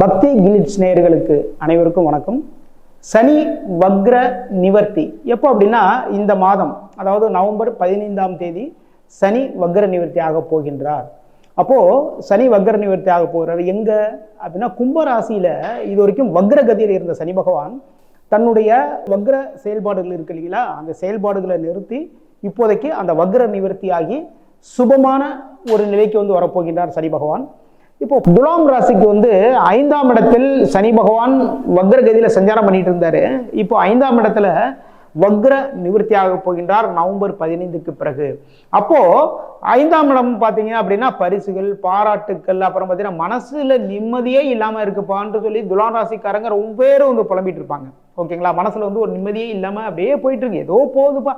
பக்தி கிலிட்ஸ் நேயர்களுக்கு அனைவருக்கும் வணக்கம். சனி வக்ர நிவர்த்தி. எப்போ அப்படின்னா இந்த மாதம் அதாவது நவம்பர் பதினைந்தாம் தேதி சனி வக்ர நிவர்த்தி ஆக போகின்றார். அப்போது சனி வக்ர நிவர்த்தி ஆக போகிறார். எங்கே அப்படின்னா கும்பராசியில் இது வரைக்கும் வக்ர கதியில் இருந்த சனி பகவான் தன்னுடைய வக்ர செயல்பாடுகள் இருக்கு இல்லைங்களா? அந்த செயல்பாடுகளை நிறுத்தி இப்போதைக்கு அந்த வக்ர நிவர்த்தி ஆகி சுபமான ஒரு நிலைக்கு வந்து வரப்போகின்றார் சனி பகவான். இப்போ துலாம் ராசிக்கு வந்து ஐந்தாம் இடத்தில் சனி பகவான் வக்ரகதியில் சஞ்சாரம் பண்ணிட்டு இருந்தாரு. இப்போ ஐந்தாம் இடத்துல வக்ர நிவர்த்தியாக போகின்றார் நவம்பர் பதினைந்துக்கு பிறகு. அப்போ ஐந்தாம் இடம் பார்த்தீங்க அப்படின்னா பரிசுகள் பாராட்டுக்கள் அப்புறம் பார்த்தீங்கன்னா மனசுல நிம்மதியே இல்லாம இருக்குப்பான்னு சொல்லி துலாம் ராசிக்காரங்க ரொம்ப பேரும் வந்து புலம்பிட்டு இருப்பாங்க. ஓகேங்களா? மனசுல வந்து ஒரு நிம்மதியே இல்லாம அப்படியே போயிட்டு இருக்கு. ஏதோ போகுதுப்பா.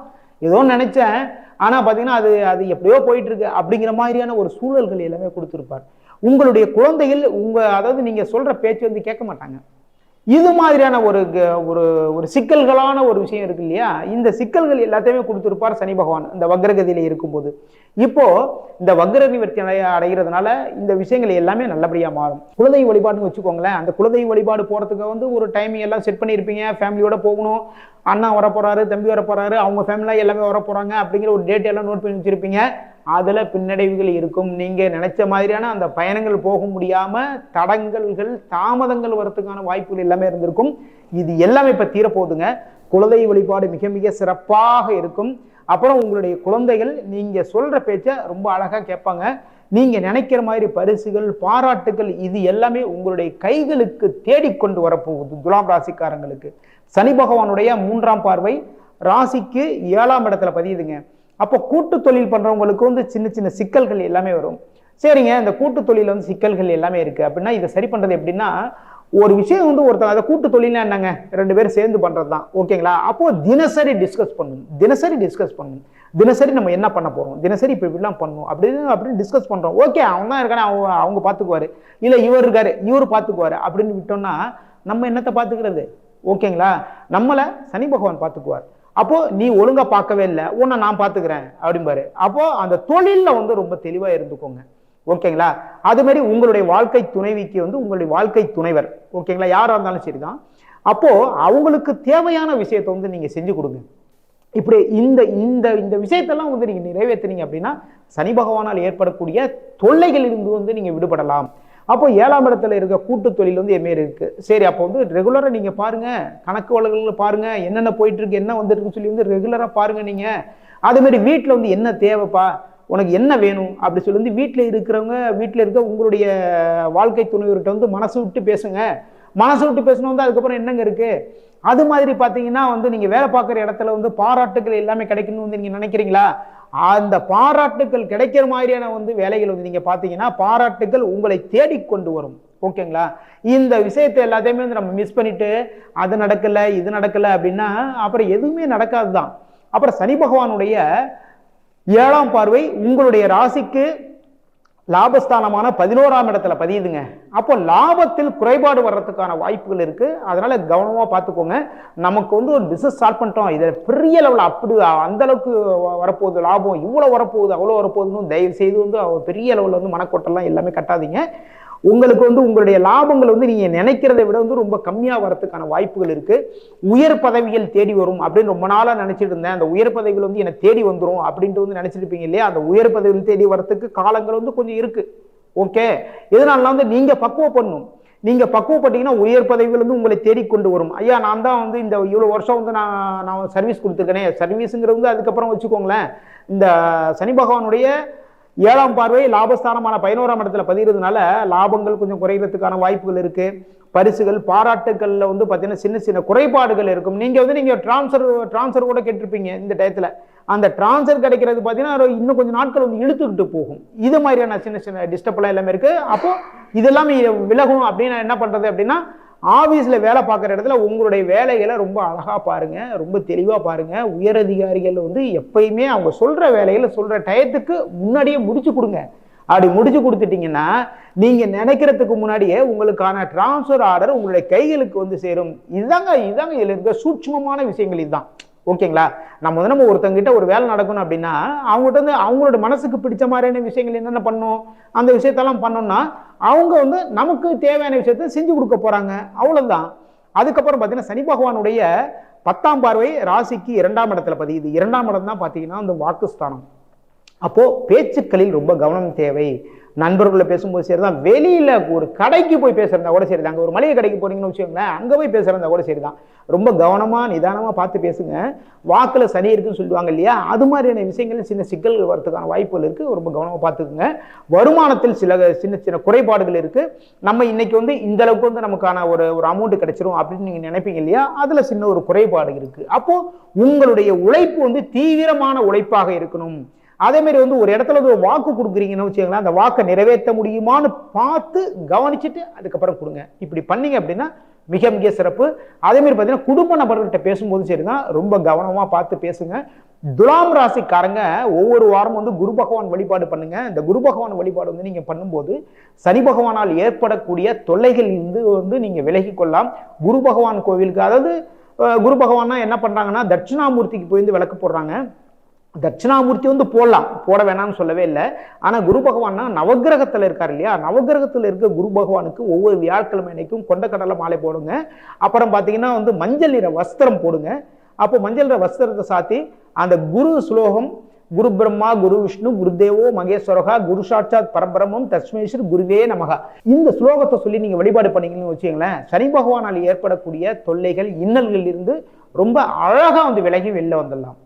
ஏதோ நினைச்சேன். ஆனா பாத்தீங்கன்னா அது அது எப்படியோ போயிட்டு இருக்கு. அப்படிங்கிற மாதிரியான ஒரு சூழல்கள் எல்லாமே கொடுத்துருப்பார். உங்களுடைய குழந்தைகள் உங்கள் அதாவது நீங்கள் சொல்கிற பேச்சு வந்து கேட்க மாட்டாங்க. இது மாதிரியான ஒரு க- ஒரு ஒரு சிக்கல்களான ஒரு விஷயம் இருக்கு இல்லையா? இந்த சிக்கல்கள் எல்லாத்தையுமே கொடுத்துருப்பார் சனி பகவான் இந்த வக்ரகதியில் இருக்கும்போது. இப்போ இந்த வக்ர நிவர்த்தி அடைய அடைகிறதுனால இந்த விஷயங்கள் எல்லாமே நல்லபடியாக மாறும். குலதெய்வ வழிபாடுன்னு வச்சுக்கோங்களேன் அந்த குலதெய்வ வழிபாடு போகிறதுக்கு வந்து ஒரு டைமிங் எல்லாம் செட் பண்ணியிருப்பீங்க. ஃபேமிலியோட போகணும். அண்ணா வர போறாரு தம்பி வர போறாரு அவங்க ஃபேமிலியாக எல்லாமே வர போகிறாங்க அப்படிங்கிற ஒரு டேட் எல்லாம் நோட் பண்ணி வச்சிருப்பீங்க. அதில் பின்னடைவுகள் இருக்கும். நீங்கள் நினச்ச மாதிரியான அந்த பயணங்கள் போக முடியாமல் தடங்கல்கள் தாமதங்கள் வரத்துக்கான வாய்ப்புகள் எல்லாமே இருந்திருக்கும். இது எல்லாமே இப்போ தீரப்போகுதுங்க. குலதெய்வ வழிபாடு மிக மிக சிறப்பாக இருக்கும். அப்புறம் உங்களுடைய குழந்தைகள் நீங்கள் சொல்கிற பேச்சை ரொம்ப அழகாக கேட்பாங்க. நீங்கள் நினைக்கிற மாதிரி பரிசுகள் பாராட்டுகள் இது எல்லாமே உங்களுடைய கைகளுக்கு தேடிக்கொண்டு வரப்போகுது துலாம் ராசிக்காரங்களுக்கு. சனி பகவானுடைய மூன்றாம் பார்வை ராசிக்கு ஏழாம் இடத்துல பதியுதுங்க. அப்போ கூட்டு தொழில் பண்றவங்களுக்கு வந்து சின்ன சின்ன சிக்கல்கள் எல்லாமே வரும். சரிங்க இந்த கூட்டு தொழில் வந்து சிக்கல்கள் எல்லாமே இருக்கு. அப்படின்னா இதை சரி பண்றது எப்படின்னா ஒரு விஷயம் வந்து ஒருத்தர் அதை கூட்டு தொழில்னா என்னங்க? ரெண்டு பேரும் சேர்ந்து பண்றது தான் ஓகேங்களா? அப்போ தினசரி டிஸ்கஸ் பண்ணணும் தினசரி டிஸ்கஸ் பண்ணணும் தினசரி நம்ம என்ன பண்ண போறோம்? தினசரி இப்போ இப்படிலாம் பண்ணணும் அப்படின்னு அப்படின்னு டிஸ்கஸ் பண்றோம். ஓகே அவன் தான் இருக்கானே அவங்க அவங்க பார்த்துக்குவாரு இல்லை இவர் இருக்காரு இவர் பார்த்துக்குவாரு அப்படின்னு விட்டோம்னா நம்ம என்னத்தை பார்த்துக்கிறது ஓகேங்களா? நம்மளை சனி பகவான் பார்த்துக்குவார். அப்போது நீ ஒழுங்கா பார்க்கவே இல்லை. உன்னை நான் பார்த்துக்கிறேன். அப்படிம்பாரு. அப்போது அந்த தொழிலில் வந்து ரொம்ப தெளிவாக இருந்துக்கோங்க. ஓகேங்களா? அது மாதிரி உங்களுடைய வாழ்க்கை துணைவிக்கு வந்து உங்களுடைய வாழ்க்கை துணைவர். ஓகேங்களா? யாராக இருந்தாலும் சரிதான். அப்போது அவங்களுக்கு தேவையான விஷயத்தை வந்து நீங்கள் செஞ்சு கொடுங்க. இப்படி இந்த இந்த இந்த விஷயத்தெல்லாம் வந்து நீங்கள் நிறைவேற்றினீங்க அப்படின்னா சனி பகவானால் ஏற்படக்கூடிய தொல்லைகளிலிருந்து வந்து நீங்கள் விடுபடலாம். அப்போ ஏழாம் இடத்துல இருக்க கூட்டு தொழில் வந்து எம்ஏ இருக்கு. சரி அப்போ வந்து ரெகுலராக நீங்கள் பாருங்க. கணக்கு வழக்குகள் பாருங்க. என்னென்ன போயிட்டு இருக்கு என்ன வந்துருக்குன்னு சொல்லி வந்து ரெகுலராக பாருங்க நீங்க. அதேமாரி வீட்டில் வந்து என்ன தேவைப்பா? உனக்கு என்ன வேணும்? அப்படி சொல்லி வந்து வீட்டில் இருக்கிறவங்க வீட்டில் இருக்க உங்களுடைய வாழ்க்கை துணைவர்கிட்ட வந்து மனசு விட்டு பேசுங்க. மனசு விட்டு பேசணும் வந்து அதுக்கப்புறம் என்னங்க இருக்கு? அது மாதிரி பார்த்தீங்கன்னா வந்து நீங்கள் வேலை பார்க்குற இடத்துல வந்து பாராட்டுகள் எல்லாமே கிடைக்கணும்னு வந்து நீங்கள் நினைக்கிறீங்களா? அந்த பாராட்டுக்கள் கிடைக்கிற மாதிரியான வந்து வேலைகள் வந்து நீங்கள் பார்த்தீங்கன்னா பாராட்டுகள் உங்களை தேடிக்கொண்டு வரும். ஓகேங்களா இந்த விஷயத்தை எல்லாத்தையுமே வந்து நம்ம மிஸ் பண்ணிட்டு அது நடக்கல இது நடக்கல அப்படின்னா அப்புறம் எதுவுமே நடக்காது தான் அப்புறம் சனி பகவானுடைய ஏழாம் பார்வை உங்களுடைய ராசிக்கு லாபஸ்தானமான பதினோராம் இடத்துல பதியுதுங்க. அப்போ லாபத்தில் குறைபாடு வர்றதுக்கான வாய்ப்புகள் இருக்கு. அதனால கவனமாக பார்த்துக்கோங்க. நமக்கு வந்து ஒரு பிஸ்னஸ் ஸ்டார்ட் பண்ணிட்டோம். இதில் பெரிய லெவலில் அப்படி அந்த அளவுக்கு வ- வரப்போகுது லாபம் இவ்வளோ வரப்போகுது அவ்வளோ வரப்போகுதுன்னு தயவு செய்து வந்து பெரிய லெவலில் வந்து மனக்கோட்டெல்லாம் எல்லாமே கட்டாதீங்க. உங்களுக்கு வந்து உங்களுடைய லாபங்கள் வந்து நீங்க நினைக்கிறதை விட வந்து ரொம்ப கம்மியாக வரதுக்கான வாய்ப்புகள் இருக்கு. உயர் பதவிகள் தேடி வரும் அப்படின்னு ரொம்ப நாளாக நினைச்சிட்டு இருந்தேன். அந்த உயர் பதவிகள் வந்து என்னை தேடி வந்துடும் அப்படின்ட்டு வந்து நினைச்சிட்டு இருப்பீங்க இல்லையா? அந்த உயர் பதவிகள் தேடி வரத்துக்கு காலங்கள் வந்து கொஞ்சம் இருக்கு. ஓகே? இதனால வந்து நீங்க பக்குவப்படணும். நீங்க பக்குவப்பட்டீங்கன்னா உயர் பதவிகள் வந்து உங்களை தேடிக்கொண்டு வரும். ஐயா நான் தான் வந்து இந்த இவ்வளோ வருஷம் வந்து நான் நான் சர்வீஸ் கொடுத்துருக்கேனே. சர்வீஸுங்கிறது வந்து அதுக்கப்புறம் வச்சுக்கோங்களேன். இந்த சனி பகவானுடைய ஏழாம் பார்வை லாபஸ்தானமான பதினோராம் இடத்துல பதிகிறதுனால லாபங்கள் கொஞ்சம் குறைகிறதுக்கான வாய்ப்புகள் இருக்கு. பரிசுகள் பாராட்டுகளில் வந்து பார்த்தீங்கன்னா சின்ன சின்ன குறைபாடுகள் இருக்கும். நீங்கள் வந்து நீங்கள் டிரான்ஸ்ஃபர் டிரான்ஸ்ஃபர் கூட கேட்டிருப்பீங்க இந்த டயத்தில். அந்த டிரான்ஸ்ஃபர் கிடைக்கிறது பார்த்தீங்கன்னா இன்னும் கொஞ்சம் நாட்கள் வந்து இழுத்துக்கிட்டு போகும். இது மாதிரியான சின்ன சின்ன டிஸ்டர்ப்லாம் எல்லாமே இருக்குது அப்போ இதெல்லாம் விலகும் அப்படின்னு என்ன பண்ணுறது அப்படின்னா ஆஃபீஸில் வேலை பார்க்குற இடத்துல உங்களுடைய வேலைகளை ரொம்ப அழகாக பாருங்கள் ரொம்ப தெளிவாக பாருங்கள் உயரதிகாரிகள் வந்து எப்பயுமே அவங்க சொல்கிற வேலைகளை சொல்கிற டயத்துக்கு முன்னாடியே முடிச்சு கொடுங்க. அப்படி முடிச்சு கொடுத்துட்டீங்கன்னா நீங்கள் நினைக்கிறதுக்கு முன்னாடியே உங்களுக்கான டிரான்ஸ்ஃபர் ஆர்டர் உங்களுடைய கைகளுக்கு வந்து சேரும். இதுதாங்க இதுதாங்க இதில் இருக்க சூட்சமமான விஷயங்கள் இதுதான். ஓகேங்களா? நம்ம வந்து நம்ம ஒருத்தங்கிட்ட ஒரு வேலை நடக்கணும் அப்படின்னா அவங்ககிட்ட வந்து அவங்களோட மனசுக்கு பிடிச்ச மாதிரியான விஷயங்கள் என்னென்ன பண்ணணும் அந்த விஷயத்தெல்லாம் பண்ணோம்னா அவங்க வந்து நமக்கு தேவையான விஷயத்தை செஞ்சு கொடுக்க போகிறாங்க அவ்வளோதான் அதுக்கப்புறம் பார்த்தீங்கன்னா சனி பகவானுடைய பத்தாம் பார்வை ராசிக்கு இரண்டாம் இடத்துல பதியுது. இரண்டாம் இடம் தான் பார்த்தீங்கன்னா அந்த வாக்குஸ்தானம். அப்போது பேச்சுக்களில் ரொம்ப கவனம் தேவை. நண்பர்களை பேசும்போது சரி தான் வெளியில் ஒரு கடைக்கு போய் பேசுகிறதா கூட சரிதான். அங்கே ஒரு மளிகை கடைக்கு போனீங்கன்னு வச்சுக்கோங்களேன் அங்கே போய் பேசுகிறதா கூட சரி தான் ரொம்ப கவனமாக நிதானமாக பார்த்து பேசுங்க. வாக்கில் சனி இருக்குன்னு சொல்லுவாங்க இல்லையா? அது மாதிரியான விஷயங்கள் சின்ன சிக்கல்கள் வரதுக்கான வாய்ப்புகள் இருக்குது ரொம்ப கவனமாக பார்த்துக்குங்க. வருமானத்தில் சில சின்ன சின்ன குறைபாடுகள் இருக்குது நம்ம இன்றைக்கி வந்து இந்த அளவுக்கு வந்து நமக்கான ஒரு ஒரு அமௌண்ட் கிடைச்சிரும் அப்படின்னு நீங்கள் நினைப்பீங்க இல்லையா? அதில் சின்ன ஒரு குறைபாடு இருக்குது அப்போது உங்களுடைய உழைப்பு வந்து தீவிரமான உழைப்பாக இருக்கணும். அதே மாதிரி வந்து ஒரு இடத்துல வந்து ஒரு வாக்கு கொடுக்குறீங்கன்னு வச்சுக்கோங்களேன் அந்த வாக்கை நிறைவேற்ற முடியுமான்னு பார்த்து கவனிச்சுட்டு அதுக்கப்புறம் கொடுங்க. இப்படி பண்ணீங்க அப்படின்னா மிக மிக சிறப்பு. அதே மாதிரி பார்த்தீங்கன்னா குடும்ப நபர்கள்ட்ட பேசும்போது சரிதான். ரொம்ப கவனமாக பார்த்து பேசுங்க. துலாம் ராசிக்காரங்க ஒவ்வொரு வாரமும் வந்து குரு பகவான் வழிபாடு பண்ணுங்க. இந்த குரு பகவான் வழிபாடு வந்து நீங்க பண்ணும்போது சனி பகவானால் ஏற்படக்கூடிய தொல்லைகள் இருந்து வந்து நீங்க விலகி கொள்ளலாம். குரு பகவான் கோவிலுக்கு அதாவது குரு பகவான்னா என்ன பண்றாங்கன்னா தட்சிணாமூர்த்திக்கு போய் வந்து விளக்கு போடுறாங்க. தட்சிணாமூர்த்தி வந்து போடலாம். போட வேணாம்னு சொல்லவே இல்லை. ஆனால் குரு பகவான்னா நவகிரகத்தில் இருக்கார் இல்லையா? நவகிரகத்தில் இருக்க குரு பகவானுக்கு ஒவ்வொரு வியாழக்கிழமை அன்னைக்கும் கொண்டக்கடலை மாலை போடுங்க. அப்புறம் பார்த்தீங்கன்னா வந்து மஞ்சள் நிற வஸ்திரம் போடுங்க. அப்போ மஞ்சள் நிற வஸ்திரத்தை சாத்தி அந்த குரு ஸ்லோகம் குரு பிரம்மா குரு விஷ்ணு குருதேவோ மகேஸ்வரகா குரு சாட்சாத் பரபிரமம் தஸ்மேஸ்வர் குருவே நமகா. இந்த ஸ்லோகத்தை சொல்லி நீங்கள் வழிபாடு பண்ணீங்கன்னு வச்சுங்களேன் சனி பகவானால் ஏற்படக்கூடிய தொல்லைகள் இன்னல்களில் இருந்து ரொம்ப அழகாக வந்து விலகி வெளில வந்துடலாம்.